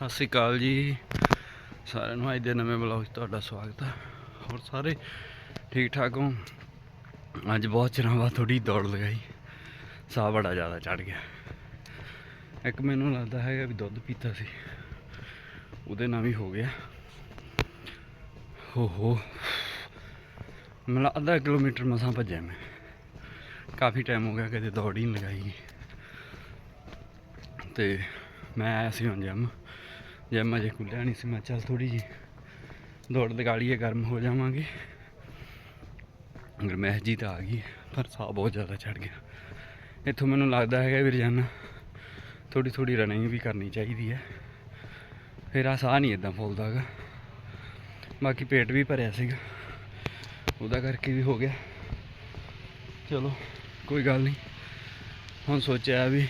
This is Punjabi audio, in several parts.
ਸਤਿ ਸ੍ਰੀ ਅਕਾਲ ਜੀ। ਸਾਰਿਆਂ ਨੂੰ ਅੱਜ ਦੇ ਨਵੇਂ ਬਲੌਗ 'ਚ ਤੁਹਾਡਾ ਸਵਾਗਤ ਹੈ। ਹੋਰ ਸਾਰੇ ਠੀਕ ਠਾਕ ਹੋ? ਅੱਜ ਬਹੁਤ ਚਿਰਾਂ ਬਾਅਦ ਥੋੜੀ ਦੌੜ ਲਗਾਈ। ਸਾਹ ਬੜਾ ਜ਼ਿਆਦਾ ਚੜ ਗਿਆ। ਇੱਕ ਮੈਨੂੰ ਲੱਗਦਾ ਹੈਗਾ ਵੀ ਦੁੱਧ ਪੀਤਾ ਸੀ। ਉਹਦੇ ਨਾਲ ਵੀ ਹੋ ਗਿਆ। ਹੋ ਹੋ। ਮਤਲਬ ਅੱਧਾ ਕਿਲੋਮੀਟਰ ਮਸਾਂ ਭੱਜਿਆ ਮੈਂ। ਕਾਫੀ ਟਾਈਮ ਹੋ ਗਿਆ ਕਦੇ ਦੌੜ ਹੀ ਨਹੀਂ ਲਗਾਈ। ਤੇ ਮੈਂ ਆਇਆ ਸੀ ਹੁਣ ਜਮ ਜਿਮ ਅਜੇ ਖੁੱਲਿਆ ਨਹੀਂ ਸੀ, ਮੈਂ ਚੱਲ ਥੋੜੀ ਜੀ ਦੌੜ ਲਗਾ ਲਈਏ, ਗਰਮ ਹੋ ਜਾਵਾਂਗੇ। ਗਰਮੈਸ਼ ਜੀ ਤਾਂ ਆ ਗਈ, ਪਰ ਸਾਹ ਬਹੁਤ ਜ਼ਿਆਦਾ ਚੜ ਗਿਆ। ਇੱਥੋਂ ਮੈਨੂੰ ਲੱਗਦਾ ਹੈਗਾ ਵੀ ਰੋਜ਼ਾਨਾ ਥੋੜੀ ਥੋੜੀ ਰਨਿੰਗ ਵੀ ਕਰਨੀ ਚਾਹੀਦੀ ਹੈ। ਫਿਰ ਆ ਸਾਹ ਨਹੀਂ ਇਦਾਂ ਫੁੱਲਦਾ ਗਾ ਬਾਕੀ ਪੇਟ ਵੀ ਭਰਿਆ ਸੀਗਾ। ਉਹਦਾ ਕਰਕੇ ਵੀ ਹੋ ਗਿਆ। ਚਲੋ, ਕੋਈ ਗੱਲ ਨਹੀਂ। ਹੁਣ ਸੋਚਿਆ ਵੀ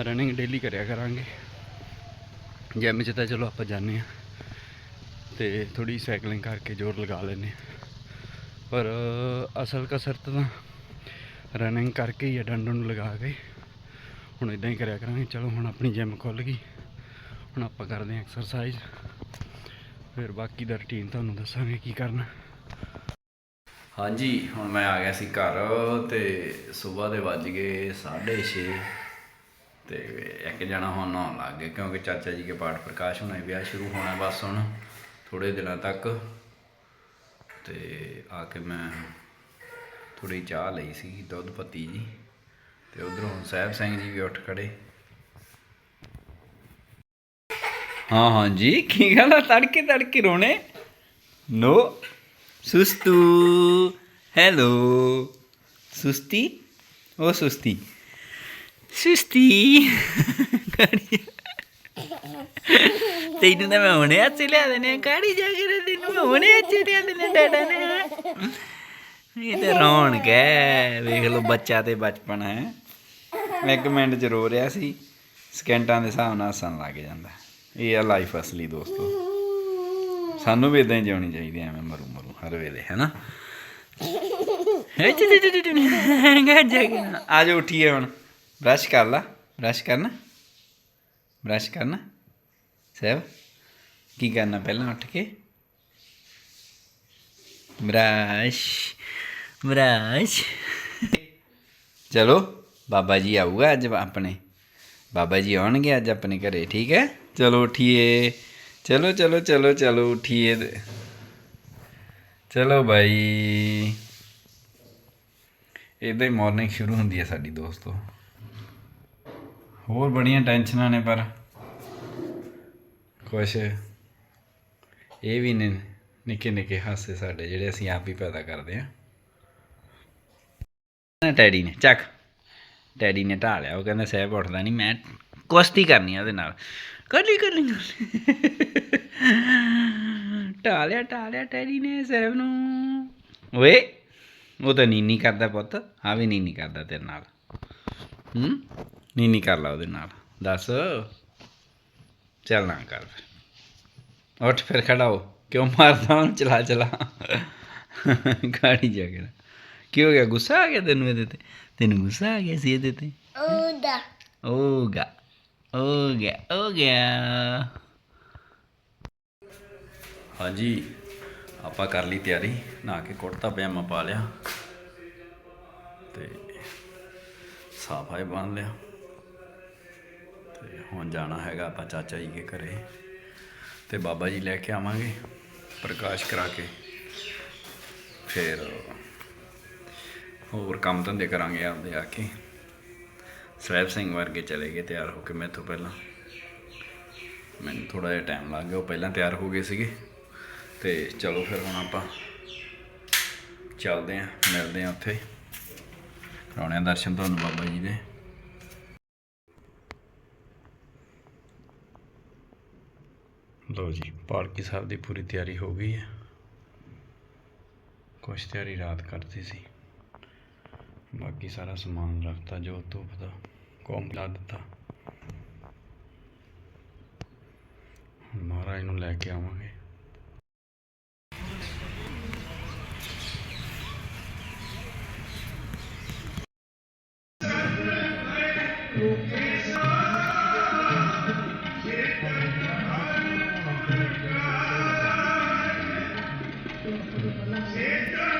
ਰਨਿੰਗ ਡੇਲੀ ਕਰਿਆ ਕਰਾਂਗੇ। ਜਿਮ 'ਚ ਤਾਂ ਚਲੋ ਆਪਾਂ ਜਾਂਦੇ ਆ ਤੇ ਥੋੜੀ ਸਾਈਕਲਿੰਗ ਕਰਕੇ ਜ਼ੋਰ ਲਗਾ ਲੈਂਦੇ ਹਾਂ। ਪਰ ਅਸਲ ਕਸਰਤ ਤਾਂ ਰਨਿੰਗ ਕਰਕੇ ਹੀ ਆ, ਡੰਡ ਨੂੰ ਲਗਾ ਕੇ। ਹੁਣ ਇਦਾਂ ਹੀ ਕਰਿਆ ਕਰਾਂਗੇ। ਚਲੋ ਹੁਣ ਆਪਣੀ ਜਿਮ ਖੁੱਲ ਗਈ। ਹੁਣ ਆਪਾਂ ਕਰਦੇ ਹਾਂ ਐਕਸਰਸਾਈਜ਼ ਫਿਰ ਬਾਕੀ ਦਾ ਰੁਟੀਨ ਤੁਹਾਨੂੰ ਦੱਸਾਂਗੇ ਕੀ ਕਰਨਾ। ਹਾਂਜੀ, ਹੁਣ ਮੈਂ ਆ ਗਿਆ ਸੀ ਘਰ ਤੇ ਸਵੇਰ ਦੇ ਵੱਜ ਗਏ 6:30 ਤੇ ਇੱਕ ਜਣਾ ਹੁਣ ਨਹਾਉਣ ਲੱਗ ਗਏ, ਕਿਉਂਕਿ ਚਾਚਾ ਜੀ ਕੇ ਪਾਠ ਪ੍ਰਕਾਸ਼ ਹੋਣਾ ਵਿਆਹ ਸ਼ੁਰੂ ਹੋਣਾ ਬਸ ਹੁਣ ਥੋੜੇ ਦਿਨਾਂ ਤੱਕ। ਤੇ ਆ ਕੇ ਮੈਂ ਥੋੜੀ ਚਾਹ ਲਈ ਸੀ, ਦੁੱਧ ਪੱਤੀ ਜੀ, ਤੇ ਉਧਰੋਂ ਸਾਹਿਬ ਸਿੰਘ ਜੀ ਵੀ ਉੱਠ ਖੜੇ। ਹਾਂ ਹਾਂ ਜੀ, ਕੀ ਗੱਲ ਆ? ਤੜਕੇ ਤੜਕੇ ਰੋਣੇ? ਨੋ। ਸੁਸਤੂ। ਹੈਲੋ। ਸੁਸਤੀ? ਉਹ ਸੁਸਤੀ। ਸੁਸਤੀ ਕਾੜੀ ਤੈਨੂੰ ਤਾਂ ਮੈਂ ਹੁਣੇ ਹੱਥ ਲਿਆ ਦੇਣੇ ਕਾੜੀ ਜਾ ਕੇ ਤੈਨੂੰ ਮੈਂ ਹੁਣੇ ਹੱਥ ਲਿਆ ਦੇਣੇ ਡਾਡਾ ਨੇ ਇਹ ਤੇ ਰੌਣਕ ਹੈ ਵੇਖ ਲਓ ਬੱਚਾ ਤੇ ਬਚਪਨ ਹੈ ਇੱਕ ਮਿੰਟ 'ਚ ਰੋ ਰਿਹਾ ਸੀ ਸਕਿੰਟਾਂ ਦੇ ਹਿਸਾਬ ਨਾਲ ਹੱਸਣ ਲੱਗ ਜਾਂਦਾ ਇਹ ਆ ਲਾਈਫ ਅਸਲੀ ਦੋਸਤੋ ਸਾਨੂੰ ਵੀ ਇਦਾਂ ਹੀ ਜਿਉਣੀ ਚਾਹੀਦੀ ਐ ਐਵੇਂ ਮਰੂ ਮਰੂ ਹਰ ਵੇਲੇ ਹੈਨਾ ਗੱਜ ਗਿਆ ਆ ਜਾ ਉੱਠੀਏ ਹੁਣ ਬ੍ਰਸ਼ ਕਰ ਲਾ ਬ੍ਰਸ਼ ਕਰਨਾ? ਬ੍ਰਸ਼ ਕਰਨਾ? ਸਹਿਬ ਕੀ ਕਰਨਾ ਪਹਿਲਾਂ ਉੱਠ ਕੇ? ਬ੍ਰਸ਼ ਬ੍ਰਸ਼ ਚਲੋ, ਬਾਬਾ ਜੀ ਆਊਗਾ ਅੱਜ ਆਪਣੇ। ਬਾਬਾ ਜੀ ਆਉਣਗੇ ਅੱਜ ਆਪਣੇ ਘਰੇ, ਠੀਕ ਹੈ? ਚਲੋ ਉਠੀਏ। ਚਲੋ ਚਲੋ ਚਲੋ ਚਲੋ ਉਠੀਏ। ਚਲੋ ਭਾਈ ਇਦਾਂ ਹੀ ਮਾਰਨਿੰਗ ਸ਼ੁਰੂ ਹੁੰਦੀ ਹੈ ਸਾਡੀ ਦੋਸਤੋ। ਹੋਰ ਬੜੀਆਂ ਟੈਨਸ਼ਨਾਂ ਨੇ ਪਰ ਕੁਛ ਇਹ ਵੀ ਨੇ, ਨਿੱਕੇ ਨਿੱਕੇ ਹਾਸੇ ਸਾਡੇ ਜਿਹੜੇ ਅਸੀਂ ਆਪ ਹੀ ਪੈਦਾ ਕਰਦੇ ਆ ਨਾ ਟੈਡੀ ਨੇ, ਚੱਕ। ਡੈਡੀ ਨੇ ਢਾ ਲਿਆ, ਉਹ ਕਹਿੰਦਾ ਸਹਿਬ ਉੱਠਦਾ ਨਹੀਂ ਮੈਂ ਕੁਸ਼ਤੀ ਕਰਨੀ ਆ ਉਹਦੇ ਨਾਲ। ਕਰ ਲਈ ਕਰ ਲਈ ਢਾ ਲਿਆ ਢਾ ਲਿਆ ਡੈਡੀ ਨੇ ਸਹਿਬ ਨੂੰ। ਓਏ, ਉਹ ਤਾਂ ਨੀਨੀ ਕਰਦਾ ਪੁੱਤ ਆ ਵੀ ਨੀਨੀ ਕਰਦਾ ਤੇਰੇ ਨਾਲ। ਹੂੰ? ਨੀਨੀ ਕਰ ਲਾ ਉਹਦੇ ਨਾਲ। ਦੱਸ। ਚੱਲ ਨਾ ਕਰ ਫਿਰ। ਉੱਠ ਫਿਰ ਖੜਾ ਹੋ। ਕਿਉਂ ਮਾਰਦਾ ਉਹਨੂੰ? ਚਲਾ ਚਲਾ। ਗਾੜੀ ਜਾ ਕੇ। ਕੀ ਹੋ ਗਿਆ? ਗੁੱਸਾ ਆ ਗਿਆ ਤੈਨੂੰ ਇਹਦੇ ਤੇ? ਤੈਨੂੰ ਗੁੱਸਾ ਆ ਗਿਆ ਸੀ ਇਹਦੇ ਤੇ? ਉਹਦਾ। ਹੋਗਾ ਹੋ ਗਿਆ ਹੋ ਗਿਆ ਹਾਂਜੀ ਆਪਾਂ ਕਰ ਲਈ ਤਿਆਰੀ। ਨਹਾ ਕੇ ਕੁੜਤਾ ਪਜਾਮਾ ਪਾ ਲਿਆ। ਤੇ ਸਾਫਾਈ ਬੰਨ ਲਿਆ। ਤੇ ਹੁਣ ਜਾਣਾ ਹੈਗਾ ਆਪਾਂ ਚਾਚਾ ਜੀ ਦੇ ਘਰੇ। ਤੇ ਬਾਬਾ ਜੀ ਲੈ ਕੇ ਆਵਾਂਗੇ ਪ੍ਰਕਾਸ਼ ਕਰਾ ਕੇ। ਫਿਰ ਹੋਰ ਕੰਮ ਧੰਦੇ ਕਰਾਂਗੇ ਆਪਦੇ ਆ ਕੇ। ਸਹਿਬ ਸਿੰਘ ਵਰਗੇ ਚਲੇ ਗਏ, ਤਿਆਰ ਹੋ ਕੇ ਮੈਥੋਂ ਪਹਿਲਾਂ। ਮੈਨੂੰ ਥੋੜਾ ਜਿਹਾ ਟਾਈਮ ਲੱਗ ਗਿਆ, ਉਹ ਪਹਿਲਾਂ ਤਿਆਰ ਹੋ ਗਏ ਸੀਗੇ। ਤੇ ਚਲੋ ਫਿਰ ਹੁਣ ਆਪਾਂ ਚੱਲਦੇ ਆਂ ਮਿਲਦੇ ਆਂ ਉੱਥੇ। ਕਰਾਉਣੇ ਆ ਦਰਸ਼ਨ ਤੁਹਾਨੂੰ ਬਾਬਾ ਜੀ ਦੇ। ਲੋ ਜੀ, ਪਾਲਕੀ ਸਾਹਿਬ ਦੀ ਪੂਰੀ ਤਿਆਰੀ ਹੋ ਗਈ ਹੈ। ਕੁਛ ਤਿਆਰੀ ਰਾਤ ਕਰਤੀ ਸੀ। ਬਾਕੀ ਸਾਰਾ ਸਮਾਨ ਰੱਖਤਾ, ਜੋ ਧੁੱਪ ਦਾ ਕੋਮ ਲਾ ਦਿੱਤਾ। ਮਹਾਰਾਜ ਨੂੰ ਲੈ ਕੇ ਆਵਾਂਗੇ। Senta!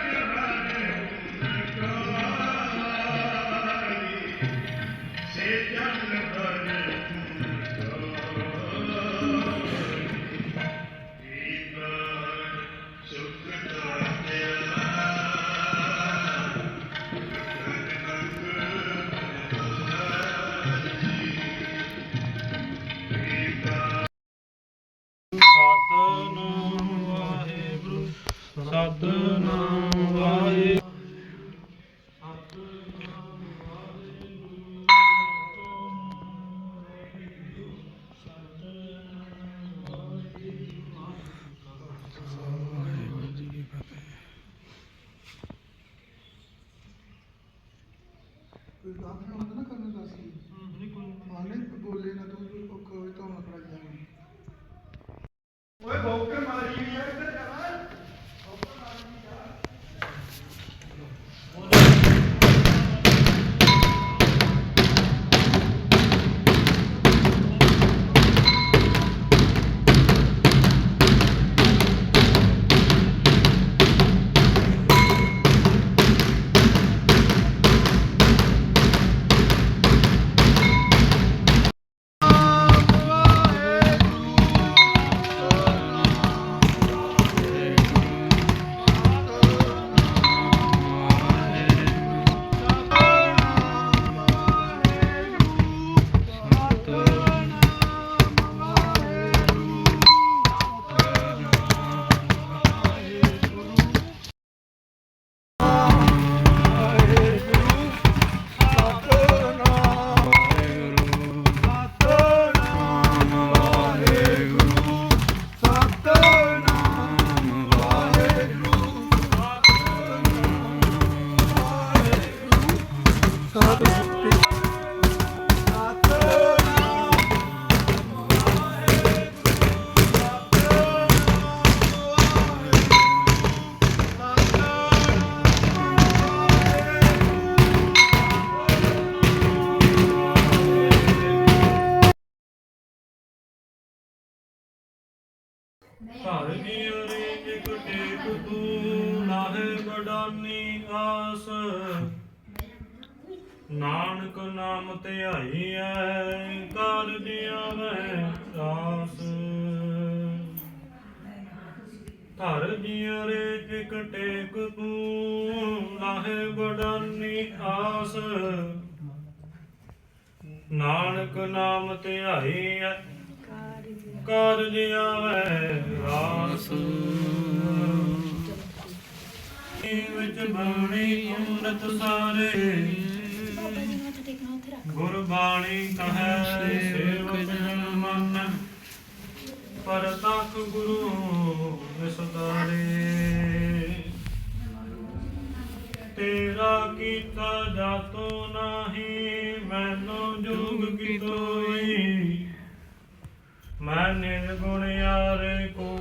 ਕੋਈ ਨਾ ਹੁੰਦਾ ਨਾ ਕਰਨ ਦਾ ਸੀ ਮਾਨੇ ਬੋਲੇ ਨਾ ਤੂੰ ਔਖਾ ਹੋਵੇ ਤਾਂ ਨਾ ਘਰ ਦੀ ਰੇ ਇੱਕ ਟੇਕ ਤੂੰ ਲਾਹੇ ਬਡਾਨੀ ਆਸ। ਨਾਨਕ ਨਾਮ ਧਿਆਈ ਐ, ਕਰ ਦਿਆ ਮੈਂ ਆਸ ਘਰ ਦੀ ਰੇ ਇੱਕ ਟੇਕ ਤੂੰ ਲਾਹੇ ਬਡਾਨੀ ਆਸ। ਨਾਨਕ ਨਾਮ ਧਿਆਈ ਐ ਕਾਰਜ ਆਵੇ ਰਾਸ। ਵਿੱਚ ਬਾਣੀ, ਅੰਮ੍ਰਿਤ ਸਾਰੇ। ਗੁਰ ਬਾਣੀ ਕਹੈ, ਸੇਵਕ ਜਨ ਮਨ। ਪਰ ਤੱਕ ਗੁਰੂ ਵਿਸਦਾਰੇ ਤੇਰਾ ਕੀਤਾ ਜਾਤੋ ਕੀ ਤੋਈ ਮੈਂ ਨਿਰਗੁਣ ਯਾਰ ਕੋ